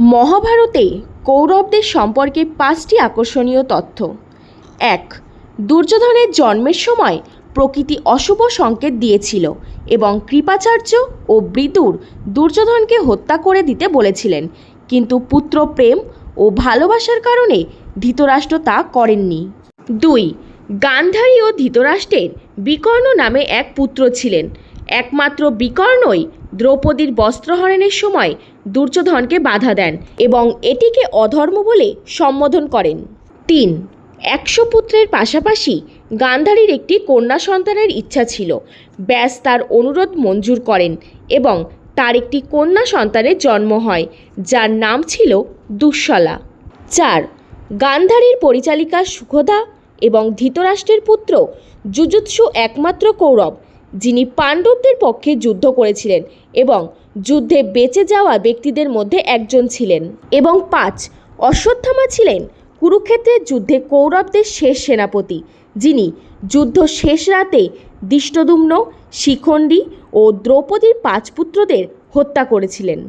মহাভারতে কৌরবদের সম্পর্কে পাঁচটি আকর্ষণীয় তথ্য। এক, দুর্যোধনের জন্মের সময় প্রকৃতি অশুভ সংকেত দিয়েছিল এবং কৃপাচার্য ও বিদুর দুর্যোধনকে হত্যা করে দিতে বলেছিলেন। কিন্তু পুত্র প্রেম ও ভালোবাসার কারণে ধৃতরাষ্ট্র তা করেননি। দুই, গান্ধারী ও ধৃতরাষ্ট্রের বিকর্ণ নামে এক পুত্র ছিলেন। একমাত্র বিকর্ণই দ্রৌপদীর বস্ত্রহরণের সময় দুর্যোধনকে বাধা দেন এবং এটিকে অধর্ম বলে সম্বোধন করেন। তিন, একশো পুত্রের পাশাপাশি গান্ধারীর একটি কন্যা সন্তানের ইচ্ছা ছিল। ব্যাস তার অনুরোধ মঞ্জুর করেন এবং তার একটি কন্যা সন্তানের জন্ম হয়, যার নাম ছিল দুঃশলা। চার, গান্ধারীর পরিচালিকা সুখদা এবং ধৃতরাষ্ট্রের পুত্র যুজুৎসু একমাত্র কৌরব। যিনি পাণ্ডবদের পক্ষে যুদ্ধ করেছিলেন এবং যুদ্ধে বেঁচে যাওয়া ব্যক্তিদের মধ্যে একজন ছিলেন এবং পাঁচ, অশ্বত্থামা ছিলেন কুরুক্ষেত্রের যুদ্ধে কৌরবদের শেষ সেনাপতি, যিনি যুদ্ধ শেষ রাতে দৃষ্টদুম্ন শিখণ্ডী ও দ্রৌপদীর পাঁচ পুত্রদের হত্যা করেছিলেন।